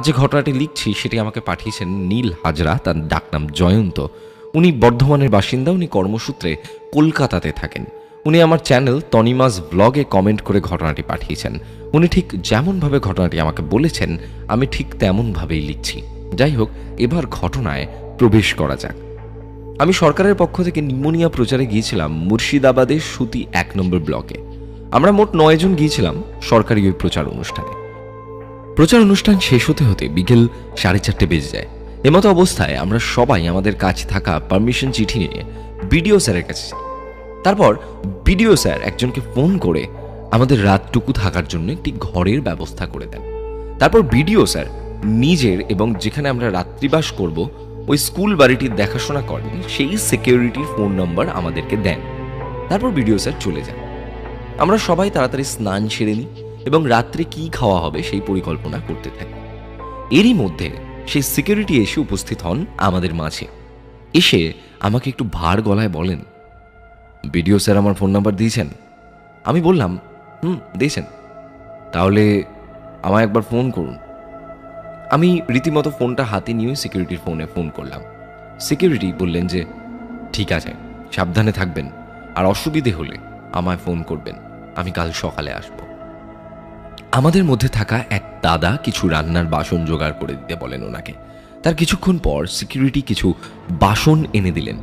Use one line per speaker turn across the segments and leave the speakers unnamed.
আজ যে ঘটনাটি লিখছি, সেটি আমাকে পাঠিয়েছেন নীল হাজরা, তার ডাকনাম জয়ন্ত। উনি বর্ধমানের বাসিন্দা, উনি কর্মসূত্রে কলকাতাতে থাকেন। উনি আমার চ্যানেল তনিমাস ব্লগে কমেন্ট করে ঘটনাটি পাঠিয়েছেন। উনি ঠিক যেমনভাবে ঘটনাটি আমাকে বলেছেন, আমি ঠিক তেমনভাবেই লিখছি। যাই হোক, এবার ঘটনায় প্রবেশ করা যাক। আমি সরকারের পক্ষ থেকে নিউমোনিয়া প্রচারে গিয়েছিলাম মুর্শিদাবাদের সুতি এক নম্বর ব্লকে। আমরা মোট নয়জন গিয়েছিলাম সরকারি ওই প্রচার অনুষ্ঠানে। প্রচার অনুষ্ঠান শেষ হতে হতে বিকেল সাড়ে চারটে বেজে যায়। এমতো অবস্থায় আমরা সবাই আমাদের কাছে থাকা পারমিশন চিঠি নিয়ে বিডিও স্যারের কাছে তারপর বিডিও স্যার একজনকে ফোন করে আমাদের রাতটুকু থাকার জন্য একটি ঘরের ব্যবস্থা করে দেন। তারপর বিডিও স্যার নিজের এবং যেখানে আমরা রাত্রিবাস করব, ওই স্কুল বাড়িটির দেখাশোনা করেন, সেই সিকিউরিটির ফোন নম্বর আমাদেরকে দেন। তারপর বিডিও স্যার চলে যান। আমরা সবাই তাড়াতাড়ি স্নান সেরে নিই। এবং রাত্রে কি খাওয়া হবে সেই পরিকল্পনা করতে থাকি। এরই মধ্যে সেই সিকিউরিটি এসে উপস্থিত হন আমাদের মাঝে। এসে আমাকে একটু ভার গলায় বলেন, বিডিও স্যার আমার ফোন নাম্বার দিয়েছেন? আমি বললাম, হুম, দিয়েছেন। তাহলে আমায় একবার ফোন করুন। আমি রীতিমতো ফোনটা হাতে নিয়ে সিকিউরিটির ফোনে ফোন করলাম। সিকিউরিটি বললেন যে, ঠিক আছে, সাবধানে থাকবেন, আর অসুবিধে হলে আমায় ফোন করবেন। আমি কাল সকালে আসব। আমাদের মধ্যে থাকা এক দাদা কিছু রান্নার বাসন জোগাড় করে দিতে বলেন ওনাকে। তার কিছুক্ষণ পর সিকিউরিটি কিছু বাসন এনে দিলেন।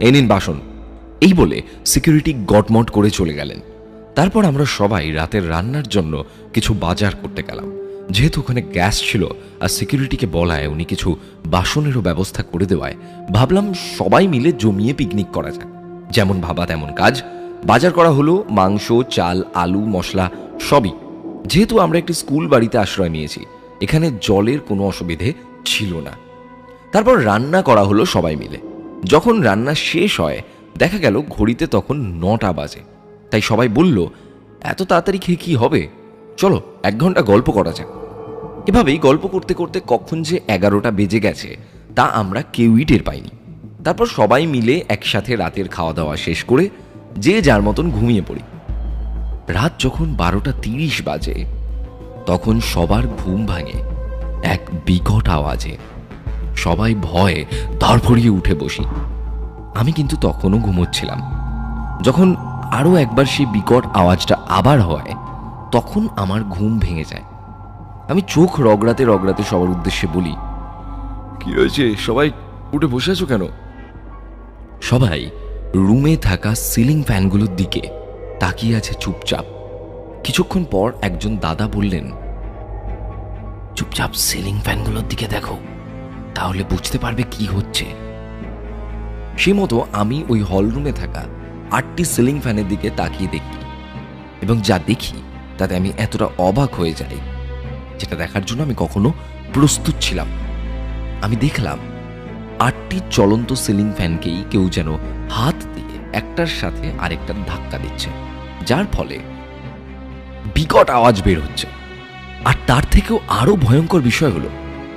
এ বাসন। এই বলে সিকিউরিটি গটমট করে চলে গেলেন। তারপর আমরা সবাই রাতের রান্নার জন্য কিছু বাজার করতে গেলাম। যেহেতু ওখানে গ্যাস ছিল আর সিকিউরিটিকে বলায় উনি কিছু বাসনেরও ব্যবস্থা করে দেওয়ায়, ভাবলাম সবাই মিলে জমিয়ে পিকনিক করা যাক। যেমন ভাবা তেমন কাজ। বাজার করা হলো, মাংস, চাল, আলু, মশলা, সবই। যেহেতু আমরা একটি স্কুল বাড়িতে আশ্রয় নিয়েছি, এখানে জলের কোনো অসুবিধে ছিল না। তারপর রান্না করা হলো সবাই মিলে। যখন রান্না শেষ হয়, দেখা গেল ঘড়িতে তখন নটা বাজে। তাই সবাই বলল, এত তাড়াতাড়ি খেয়ে কি হবে? চলো, এক ঘণ্টা গল্প করা যাক। এভাবেই গল্প করতে করতে কখন যে এগারোটা বেজে গেছে, তা আমরা কেউই টের পাইনি। তারপর সবাই মিলে একসাথে রাতের খাওয়া দাওয়া শেষ করে, যে যার মতন ঘুমিয়ে পড়ি। রাত যখন বারোটা তিরিশ বাজে, তখন সবার ঘুম ভাঙে, এক বিকট আওয়াজে। সবাই ভয়ে ধরফড়িয়ে উঠে বসি। আমি কিন্তু তখনও ঘুমোচ্ছিলাম। যখন আরও একবার সেই বিকট আওয়াজটা আবার হয়, তখন আমার ঘুম ভেঙে যায়। আমি চোখ রগড়াতে রগড়াতে সবার উদ্দেশ্যে বলি, কি হয়েছে? সবাই উঠে বসে আছো কেন? সবাই রুমে থাকা সিলিং ফ্যানগুলোর দিকে তাকিয়ে আছে চুপচাপ। কিছুক্ষণ পর একজন দাদা বললেন, চুপচাপ সিলিং ফ্যানগুলোর দিকে দেখো, তাহলে বুঝতে পারবে কি হচ্ছে। সেই মতো আমি ওই হলরুমে থাকা আটটি সিলিং ফ্যানের দিকে তাকিয়ে দেখি এবং যা দেখি, তাতে আমি এতটা অবাক হয়ে যাই, যেটা দেখার জন্য আমি কখনো প্রস্তুত ছিলাম আমি দেখলাম আটটি চলন্ত সিলিং ফ্যানকেই কেউ যেন হাত দিয়ে একটার সাথে আরেকটার ধাক্কা দিচ্ছে। যার ফলে বিকট আওয়াজ বের হচ্ছে। আর তার থেকেও আরও ভয়ঙ্কর বিষয় হলো,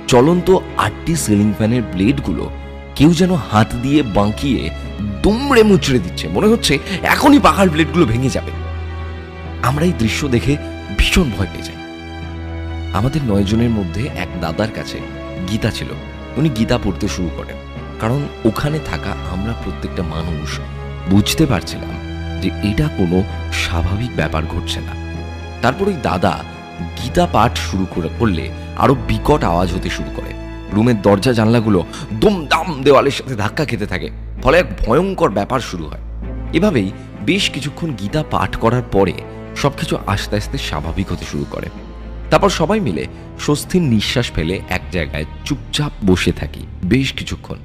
চলন্ত আটটি সিলিং ফ্যানের ব্লেডগুলো কেউ যেন হাত দিয়ে বাঁকিয়ে দুমড়ে মুচড়ে দিচ্ছে। মনে হচ্ছে এখনই পাখার ব্লেডগুলো ভেঙে যাবে। আমরা এই দৃশ্য দেখে ভীষণ ভয় পেয়ে যাই। আমাদের নয় জনের মধ্যে এক দাদার কাছে গীতা ছিল। উনি গীতা পড়তে শুরু করেন। কারণ ওখানে থাকা আমরা প্রত্যেকটা মানুষ বুঝতে পারছিলাম যে এটা কোনো স্বাভাবিক ব্যাপার ঘটছে না। তারপর ওই দাদা গীতা পাঠ শুরু করে, করলে আরও বিকট আওয়াজ হতে শুরু করে। রুমের দরজা জানলাগুলো দুমদাম দেওয়ালের সাথে ধাক্কা খেতে থাকে, ফলে এক ভয়ঙ্কর ব্যাপার শুরু হয়। এভাবেই বেশ কিছুক্ষণ গীতা পাঠ করার পরে সবকিছু আস্তে আস্তে স্বাভাবিক হতে শুরু করে। তারপর সবাই মিলে স্বস্তির নিঃশ্বাস ফেলে এক জায়গায় চুপচাপ বসে থাকি বেশ কিছুক্ষণ।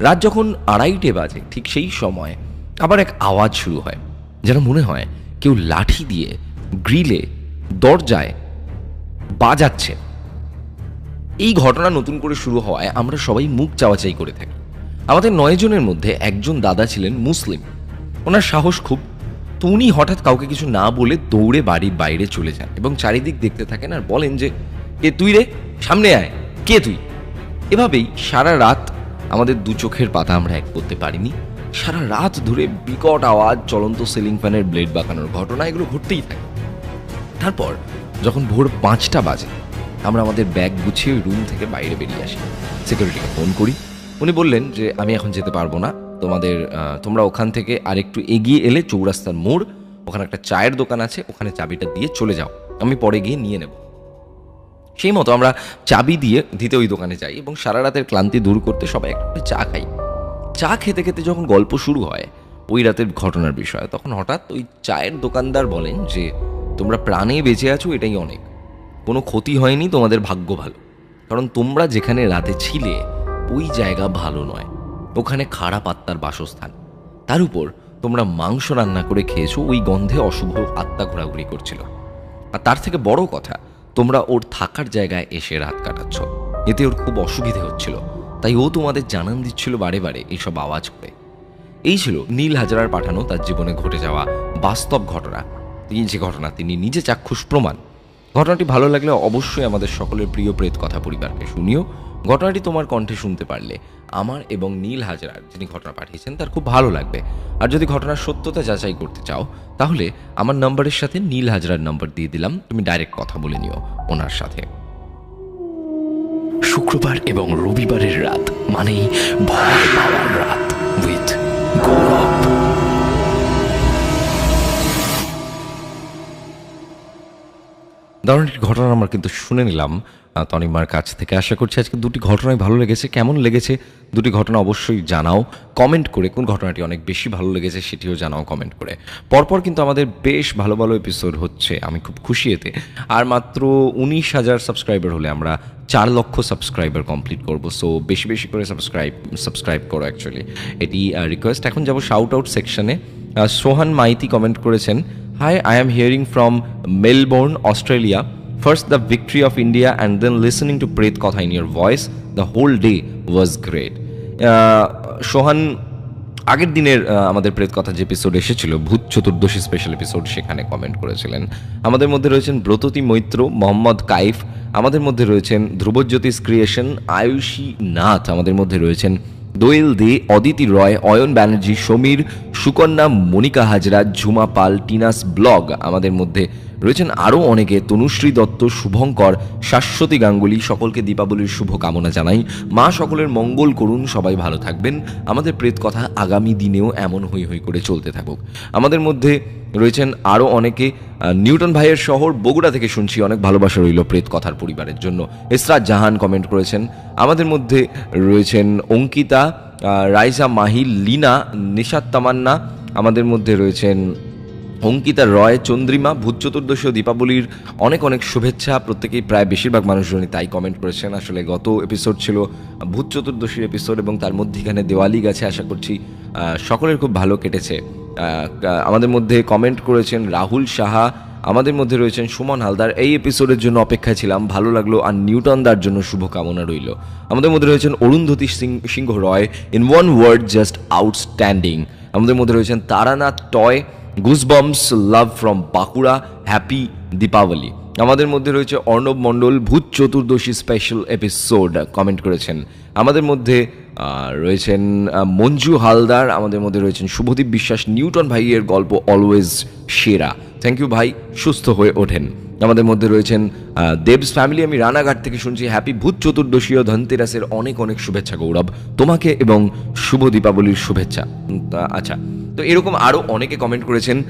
রাত যখন আড়াইটে বাজে, ঠিক সেই সময় আবার এক আওয়াজ শুরু হয়, যেন মনে হয় কেউ লাঠি দিয়ে গ্রিলে দরজায় বাজাচ্ছে। এই ঘটনা নতুন করে শুরু হওয়ায় আমরা সবাই মুখ চাওয়াচাই করে থাকি। আমাদের নয় জনের মধ্যে একজন দাদা ছিলেন মুসলিম। ওনার সাহস খুব। তো উনি হঠাৎ কাউকে কিছু না বলে দৌড়ে বাড়ির বাইরে চলে যান এবং চারিদিক দেখতে থাকেন আর বলেন যে, কে তুই রে? সামনে আয়। কে তুই? এভাবেই সারা রাত আমাদের দু চোখের পাতা আমরা এক করতে পারিনি। সারা রাত ধরে বিকট আওয়াজ চলন্ত সিলিং ফ্যানের ব্লেড বাঁকানোর ঘটনা এগুলো ঘটতেই থাকে। তারপর যখন ভোর পাঁচটা বাজে, আমরা আমাদের ব্যাগ গুছিয়ে রুম থেকে বাইরে বেরিয়ে আসি। সিকিউরিটিকে ফোন করি। উনি বললেন যে, আমি এখন যেতে পারব না। তোমাদের তোমরা ওখান থেকে আরেকটু এগিয়ে এলে চৌরাস্তার মোড়, ওখানে একটা চায়ের দোকান আছে, ওখানে চাবিটা দিয়ে চলে যাও। আমি পরে গিয়ে নিয়ে নেব। সেই মতো আমরা চাবি দিয়ে দিতে ওই দোকানে যাই এবং সারা রাতের ক্লান্তি দূর করতে সবাই একটা চা খাই। চা খেতে খেতে যখন গল্প শুরু হয়, ওই রাতের ঘটনার বিষয়ে, তখন হঠাৎ ওই চায়ের দোকানদার বলেন যে, তোমরা প্রাণে বেঁচে আছো, এটাই অনেক। কোনো ক্ষতি হয়নি, তোমাদের ভাগ্য ভালো। কারণ তোমরা যেখানে রাতে ছিলে, ওই জায়গা ভালো নয়। ওখানে খারাপ আত্মার বাসস্থান। তার উপর তোমরা মাংস রান্না করে খেয়েছো, ওই গন্ধে অশুভ আত্মা ঘোরাঘুরি করছিল। আর তার থেকে বড় কথা, তোমরা ওর থাকার জায়গায় এসে রাত কাটাচ্ছ। এতে ওর খুব অসুবিধে হচ্ছিল। তাই ও তোমাদের জানান দিচ্ছিল বারে বারে এইসব আওয়াজ করে। এই ছিল নীল হাজারার পাঠানো তার জীবনে ঘটে যাওয়া বাস্তব ঘটনা। এই যে ঘটনা, তিনি নিজে চাক্ষুষ প্রমাণ। ঘটনাটি ভালো লাগলে অবশ্যই আমাদের সকলের প্রিয় প্রেত কথা পরিবারকে শুনিও। ঘটনাটি তোমার কণ্ঠে শুনতে পারলে আমার এবং নীল হাজরার যিনি ঘটনা পাঠিয়েছেন, তার খুব ভালো লাগবে। আর যদি ঘটনার সত্যতা যাচাই করতে চাও, তাহলে আমার নাম্বারের সাথে নীল হাজরার নাম্বার দিয়ে দিলাম। তুমি ডাইরেক্ট কথা বলে নিও ওনার সাথে।
শুক্রবার এবং রবিবারের রাত মানেই ভয় পাওয়ার রাত।
দারুণ একটি ঘটনা আমরা কিন্তু শুনে নিলাম। তনিমার কাছ থেকে। আশা করছি আজকে দুটি ঘটনাই ভালো লেগেছে। কেমন লেগেছে দুটি ঘটনা অবশ্যই জানাও। কমেন্ট করে কোন ঘটনাটি অনেক বেশি ভালো লেগেছে সেটিও জানাও কমেন্ট করে। পরপর কিন্তু আমাদের বেশ ভালো ভালো এপিসোড হচ্ছে। আমি খুব খুশি এতে। আর মাত্র উনিশ হাজার সাবস্ক্রাইবার হলে আমরা চার লক্ষ সাবস্ক্রাইবার কমপ্লিট করব। সো বেশি বেশি করে সাবস্ক্রাইব সাবস্ক্রাইব করো অ্যাকচুয়ালি এটি রিকোয়েস্ট এখন যাব শাউট আউট সেকশনে সোহান মাইতি কমেন্ট করেছেন Hi, I am hearing from Melbourne, Australia. First, the victory of India, and then listening to Pret Kotha in your voice. The whole day was great. Uh, Sohan আগের দিনের আমাদের প্রেত কথা যে episode এসেছিল ভূত চতুর্দশী স্পেশাল এপিসোড সেখানে comment করেছিলেন আমাদের মধ্যে রয়েছেন ব্রততী মৈত্র মোহাম্মদ কাইফ আমাদের মধ্যে রয়েছেন ধ্রুবজ্যোতিষ ক্রিয়েশন আয়ুষী নাথ আমাদের মধ্যে রয়েছেন দোয়েল দে, অদিতি রয়, অয়ন ব্যানার্জি, সমীর, সুকন্যা, মনিকা হাজরা, ঝুমা পাল, টিনাস ব্লগ আমাদের মধ্যে। রয়েছেন আরও অনেকে। তনুশ্রী দত্ত শুভঙ্কর শাশ্বতী গাঙ্গুলি সকলকে দীপাবলির শুভকামনা জানাই। মা সকলের মঙ্গল করুন সবাই ভালো থাকবেন। আমাদের প্রেত কথা আগামী দিনেও এমন হই হই করে চলতে থাকুক। আমাদের মধ্যে রয়েছেন আরও অনেকে। নিউটন ভাইয়ের শহর বগুড়া থেকে শুনছি অনেক ভালোবাসা রইল প্রেত কথার পরিবারের জন্য। ইসরাত জাহান কমেন্ট করেছেন। আমাদের মধ্যে রয়েছেন অঙ্কিতা আহ, রাইসা মাহিল লিনা নিশাত তামান্না। আমাদের মধ্যে রয়েছেন অঙ্কিতা রয়, চন্দ্রিমা, ভূত চতুর্দশী ও দীপাবলির অনেক অনেক শুভেচ্ছা। প্রত্যেকেই প্রায় বেশিরভাগ মানুষজনই তাই কমেন্ট করেছেন। আসলে গত এপিসোড ছিল ভূত চতুর্দশীর এপিসোড এবং তার মধ্যেখানে দেওয়ালি গেছে আশা করছি সকলের খুব ভালো কেটেছে। আমাদের মধ্যে কমেন্ট করেছেন রাহুল সাহা, আমাদের মধ্যে রয়েছেন সুমন হালদার। এই এপিসোডের জন্য অপেক্ষায় ছিলাম। ভালো লাগল আর নিউটন দার জন্য শুভকামনা রইল। আমাদের মধ্যে রয়েছেন Arundhati Singh- Singha Roy. In one word just outstanding আমাদের মধ্যে রয়েছেন Taranath Toy goosebumps love from Bankura happy Dipavali আমাদের মধ্যে রয়েছে অর্ণব মণ্ডল, ভূত চতুর্দশী স্পেশাল এপিসোড কমেন্ট করেছেন। আমাদের মধ্যে রয়েছেন মঞ্জু হালদার, আমাদের মধ্যে রয়েছেন শুভদীপ বিশ্বাস, নিউটন ভাইয়ের গল্প অলওয়েজ সেরা। থ্যাংক ইউ ভাই, সুস্থ হয়ে ওঠেন। আমাদের মধ্যে রয়েছেন দেবস ফ্যামিলি আমি রানাঘাট থেকে শুনছি হ্যাপি ভূত চতুর্দশী ও ধনতেরাসের অনেক অনেক শুভেচ্ছা গৌরব। তোমাকে এবং শুভ দীপাবলির শুভেচ্ছা। আচ্ছা তো এরকম আরও অনেকে কমেন্ট করেছেন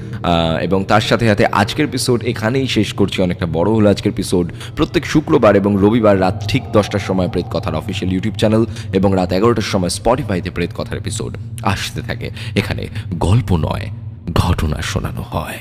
এবং তার সাথে সাথে আজকের এপিসোড এখানেই শেষ করছি। অনেকটা বড় হলো আজকের এপিসোড প্রত্যেক শুক্রবার এবং রবিবার রাত ঠিক দশটার সময় প্রেত কথার অফিসিয়াল ইউটিউব চ্যানেল এবং রাত এগারোটার সময় স্পটিফাইতে প্রেত কথার এপিসোড আসতে থাকে। এখানে গল্প নয়, ঘটনা শোনানো হয়।